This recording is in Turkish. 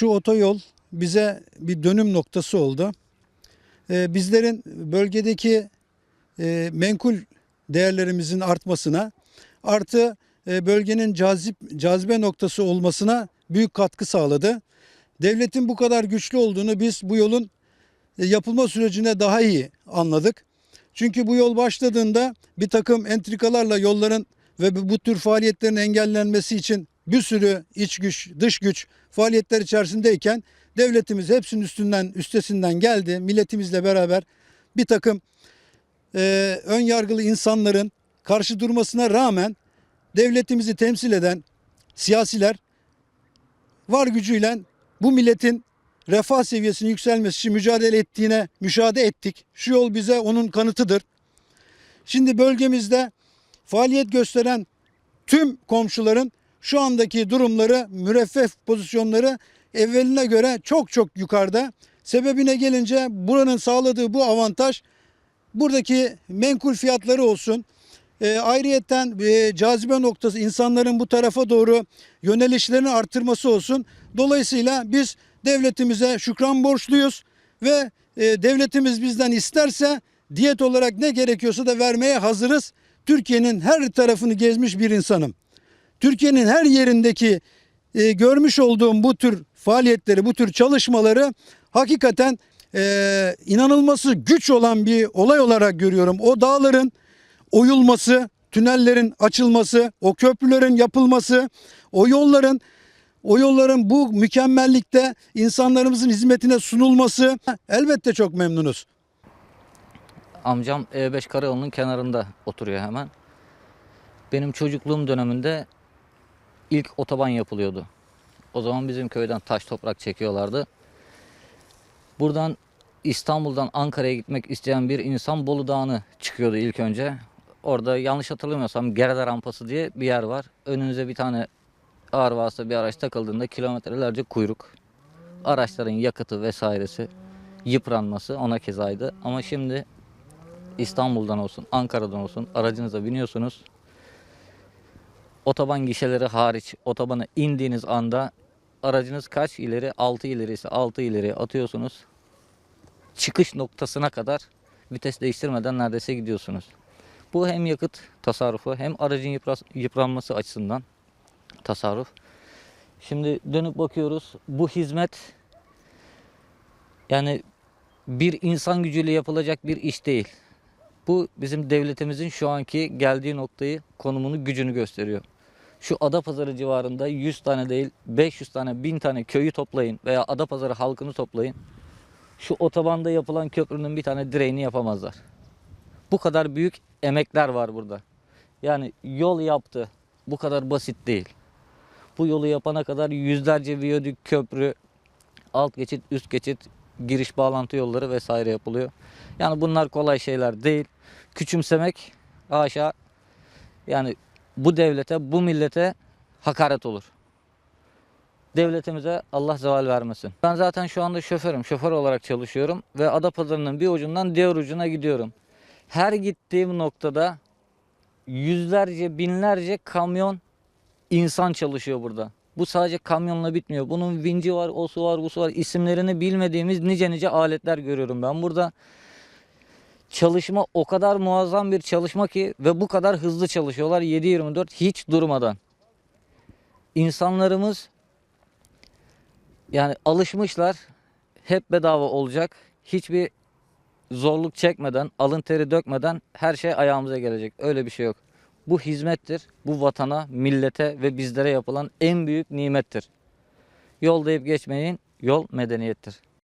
Şu otoyol bize bir dönüm noktası oldu. Ee, bizlerin bölgedeki e, menkul değerlerimizin artmasına artı e, bölgenin cazip cazibe noktası olmasına büyük katkı sağladı. Devletin bu kadar güçlü olduğunu biz bu yolun e, yapılma sürecinde daha iyi anladık. Çünkü bu yol başladığında bir takım entrikalarla yolların ve bu tür faaliyetlerin engellenmesi için bir sürü iç güç, dış güç faaliyetler içerisindeyken devletimiz hepsinin üstünden üstesinden geldi. Milletimizle beraber bir takım e, ön yargılı insanların karşı durmasına rağmen devletimizi temsil eden siyasiler var gücüyle bu milletin refah seviyesinin yükselmesi için mücadele ettiğine müşahede ettik. Şu yol bize onun kanıtıdır. Şimdi bölgemizde faaliyet gösteren tüm komşuların şu andaki durumları, müreffeh pozisyonları evveline göre çok çok yukarıda. Sebebine gelince buranın sağladığı bu avantaj buradaki menkul fiyatları olsun. E, ayrıyetten e, cazibe noktası insanların bu tarafa doğru yönelişlerini artırması olsun. Dolayısıyla biz devletimize şükran borçluyuz ve e, devletimiz bizden isterse diyet olarak ne gerekiyorsa da vermeye hazırız. Türkiye'nin her tarafını gezmiş bir insanım. Türkiye'nin her yerindeki e, görmüş olduğum bu tür faaliyetleri, bu tür çalışmaları hakikaten e, inanılması güç olan bir olay olarak görüyorum. O dağların oyulması, tünellerin açılması, o köprülerin yapılması, o yolların o yolların bu mükemmellikte insanlarımızın hizmetine sunulması elbette çok memnunuz. Amcam E5 karayolunun kenarında oturuyor hemen. Benim çocukluğum döneminde ilk otoban yapılıyordu. O zaman bizim köyden taş toprak çekiyorlardı. Buradan İstanbul'dan Ankara'ya gitmek isteyen bir insan Bolu Dağı'nı çıkıyordu ilk önce. Orada yanlış hatırlamıyorsam Gerede Rampası diye bir yer var. Önünüze bir tane ağır vasıta bir araç takıldığında kilometrelerce kuyruk. Araçların yakıtı vesairesi yıpranması ona kezaydı. Ama şimdi İstanbul'dan olsun, Ankara'dan olsun aracınıza biniyorsunuz. Otoban gişeleri hariç otobana indiğiniz anda aracınız kaç ileri? 6 ileri ise 6 ileri atıyorsunuz. Çıkış noktasına kadar vites değiştirmeden neredeyse gidiyorsunuz. Bu hem yakıt tasarrufu hem aracın yıpranması açısından tasarruf. Şimdi dönüp bakıyoruz. Bu hizmet yani bir insan gücüyle yapılacak bir iş değil. Bu bizim devletimizin şu anki geldiği noktayı, konumunu, gücünü gösteriyor. Şu Adapazarı civarında 100 tane değil 500 tane, 1000 tane köyü toplayın veya Adapazarı halkını toplayın. Şu otobanda yapılan köprünün bir tane direğini yapamazlar. Bu kadar büyük emekler var burada. Yani yol yaptı. Bu kadar basit değil. Bu yolu yapana kadar yüzlerce viyadük, köprü, alt geçit, üst geçit, giriş bağlantı yolları vesaire yapılıyor. Yani bunlar kolay şeyler değil. Küçümsemek haşa yani bu devlete, bu millete hakaret olur. Devletimize Allah zeval vermesin. Ben zaten şu anda şoförüm. Şoför olarak çalışıyorum ve Adapazarı'nın bir ucundan diğer ucuna gidiyorum. Her gittiğim noktada yüzlerce, binlerce kamyon insan çalışıyor burada. Bu sadece kamyonla bitmiyor. Bunun vinci var, osu var, busu var. İsimlerini bilmediğimiz nice nice aletler görüyorum ben burada. Çalışma o kadar muazzam bir çalışma ki ve bu kadar hızlı çalışıyorlar 7-24 hiç durmadan. İnsanlarımız yani alışmışlar hep bedava olacak. Hiçbir zorluk çekmeden, alın teri dökmeden her şey ayağımıza gelecek. Öyle bir şey yok. Bu hizmettir. Bu vatana, millete ve bizlere yapılan en büyük nimettir. Yol deyip geçmeyin. Yol medeniyettir.